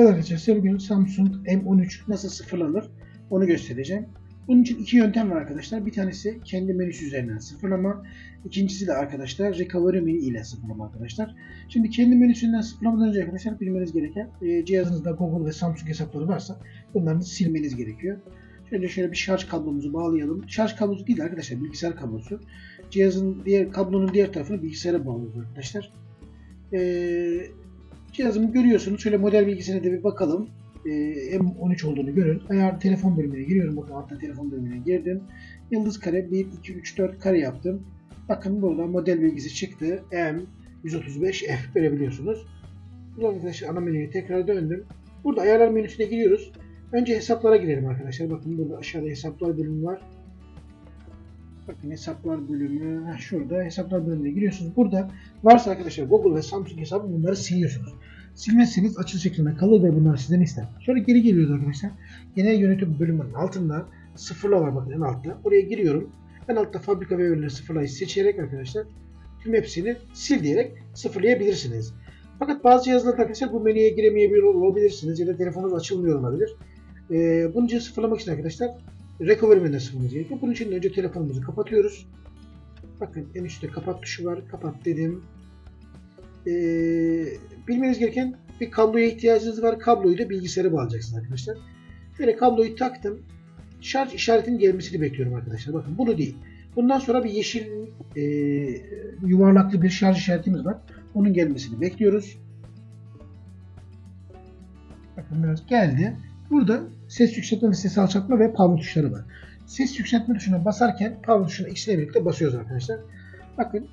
arkadaşlar size bugün Samsung M13 nasıl sıfırlanır onu göstereceğim. Bunun için iki yöntem var arkadaşlar. Bir tanesi kendi menüsü üzerinden sıfırlama. İkincisi de arkadaşlar recovery menü ile sıfırlama arkadaşlar. Şimdi kendi menüsünden sıfırlamadan önce arkadaşlar bilmeniz gereken e, cihazınızda Google ve Samsung hesapları varsa bunları silmeniz gerekiyor. Şöyle şöyle bir şarj kablomuzu bağlayalım. Şarj kablosu değil arkadaşlar bilgisayar kablosu. Cihazın diğer kablonun diğer tarafını bilgisayara bağlıyoruz arkadaşlar. Ee, cihazımı görüyorsunuz. Şöyle model bilgisine de bir bakalım. Ee, M13 olduğunu görün. Ayar telefon bölümüne giriyorum. Bakın altta telefon bölümüne girdim. Yıldız kare 1, 2, 3, 4 kare yaptım. Bakın burada model bilgisi çıktı. M135F görebiliyorsunuz. Buradan arkadaşlar ana menüye tekrar döndüm. Burada ayarlar menüsüne giriyoruz. Önce hesaplara girelim arkadaşlar. Bakın burada aşağıda hesaplar bölümü var. Bakın hesaplar bölümü. Şurada hesaplar bölümüne giriyorsunuz. Burada varsa arkadaşlar Google ve Samsung hesabı bunları siliyorsunuz. Silmezseniz açılı şeklinde kalır ve bunlar sizden ister. Sonra geri geliyoruz arkadaşlar. Genel yönetim bölümünün altında sıfırla var bakın en altta. Oraya giriyorum. En altta fabrika ve verileri sıfırlayı seçerek arkadaşlar tüm hepsini sil diyerek sıfırlayabilirsiniz. Fakat bazı cihazlarda arkadaşlar bu menüye giremeyebiliyor olabilirsiniz ya da telefonunuz açılmıyor olabilir. Ee, için sıfırlamak için arkadaşlar recovery menüde sıfırlamamız gerekiyor. Bunun için önce telefonumuzu kapatıyoruz. Bakın en üstte kapat tuşu var. Kapat dedim. Ee, bilmeniz gereken bir kabloya ihtiyacınız var. Kabloyu da bilgisayara bağlayacaksınız arkadaşlar. Şöyle kabloyu taktım. Şarj işaretinin gelmesini bekliyorum arkadaşlar. Bakın bunu değil. Bundan sonra bir yeşil e, yuvarlaklı bir şarj işaretimiz var. Onun gelmesini bekliyoruz. Bakın biraz geldi. Burada ses yükseltme ve ses alçaltma ve power tuşları var. Ses yükseltme tuşuna basarken power tuşuna ikisiyle birlikte basıyoruz arkadaşlar. Bakın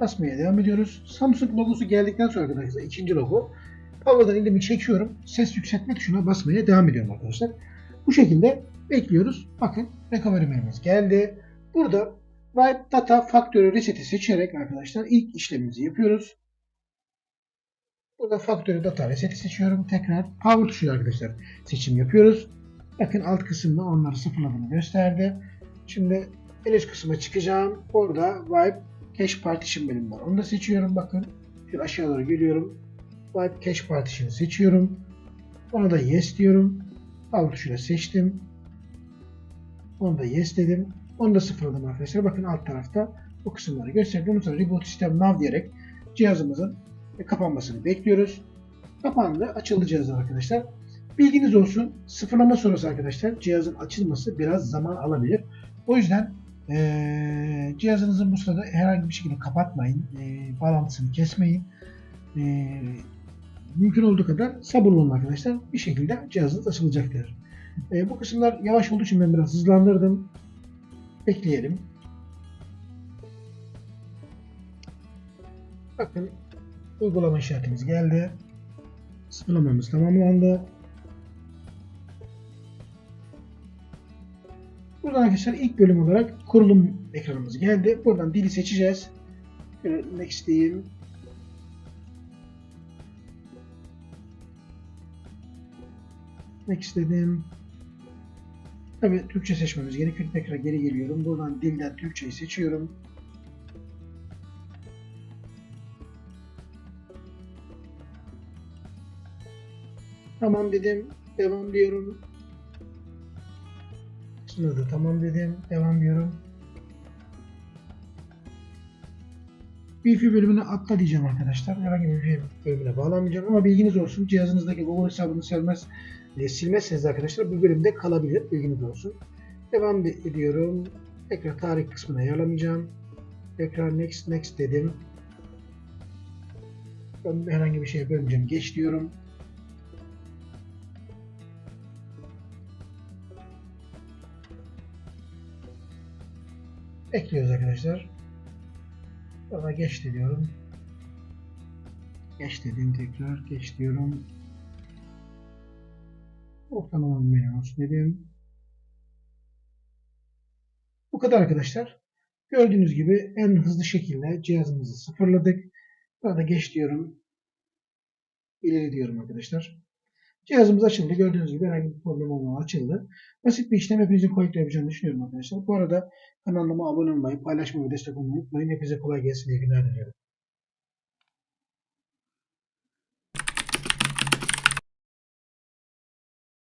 basmaya devam ediyoruz. Samsung logosu geldikten sonra arkadaşlar ikinci logo. Power'dan elimi çekiyorum. Ses yükseltme tuşuna basmaya devam ediyorum arkadaşlar. Bu şekilde bekliyoruz. Bakın recovery menümüz geldi. Burada Wipe Data Factory Reset'i seçerek arkadaşlar ilk işlemimizi yapıyoruz. Burada Factory Data Reset'i seçiyorum. Tekrar Power tuşuyla arkadaşlar seçim yapıyoruz. Bakın alt kısımda onları sıfırladığını gösterdi. Şimdi en üst kısma çıkacağım. Orada Wipe Cache Partition bölümü var. Onu da seçiyorum. Bakın şöyle aşağı doğru geliyorum. Wipe Cache Partition'ı seçiyorum. Ona da Yes diyorum. Power tuşuyla seçtim. Onu da Yes dedim. Onu da sıfırladım arkadaşlar. Bakın alt tarafta bu kısımları gösterdi. Ondan sonra Reboot System Now diyerek cihazımızın kapanmasını bekliyoruz. Kapandı. Açıldı cihaz arkadaşlar. Bilginiz olsun. Sıfırlama sonrası arkadaşlar cihazın açılması biraz zaman alabilir. O yüzden ee, cihazınızı bu sırada herhangi bir şekilde kapatmayın. E, bağlantısını kesmeyin. E, mümkün olduğu kadar sabırlı olun arkadaşlar. Bir şekilde cihazınız açılacaktır. E, bu kısımlar yavaş olduğu için ben biraz hızlandırdım. Bekleyelim. Bakın uygulama işaretimiz geldi. Sıfırlamamız tamamlandı. Buradan arkadaşlar ilk bölüm olarak kurulum ekranımız geldi. Buradan dili seçeceğiz. Next diyeyim. Next dedim. Tabii Türkçe seçmemiz gerekiyor. Tekrar geri geliyorum. Buradan dilden Türkçeyi seçiyorum. Tamam dedim. Devam diyorum. Şuna da tamam dedim. Devam diyorum. Wi-Fi bölümüne atla diyeceğim arkadaşlar. Herhangi bir Wi-Fi bölümüne bağlanmayacağım ama bilginiz olsun. Cihazınızdaki Google hesabını silmez, e, silmezseniz arkadaşlar bu bölümde kalabilir. Bilginiz olsun. Devam ediyorum. Tekrar tarih kısmını ayarlamayacağım. Tekrar next next dedim. Ben herhangi bir şey bölmeyeceğim. Geç diyorum. Ekliyoruz arkadaşlar. Sonra geç diyorum. Geç dedim tekrar. Geç diyorum. Ortalama menü olsun dedim. Bu kadar arkadaşlar. Gördüğünüz gibi en hızlı şekilde cihazımızı sıfırladık. Burada geç diyorum. İleri diyorum arkadaşlar. Cihazımız açıldı. Gördüğünüz gibi herhangi bir problem olmadan açıldı. Basit bir işlem hepinizin kolaylıkla yapacağını düşünüyorum arkadaşlar. Bu arada kanalıma abone olmayı, paylaşmayı ve destek olmayı unutmayın. Hepinize kolay gelsin. İyi günler diliyorum.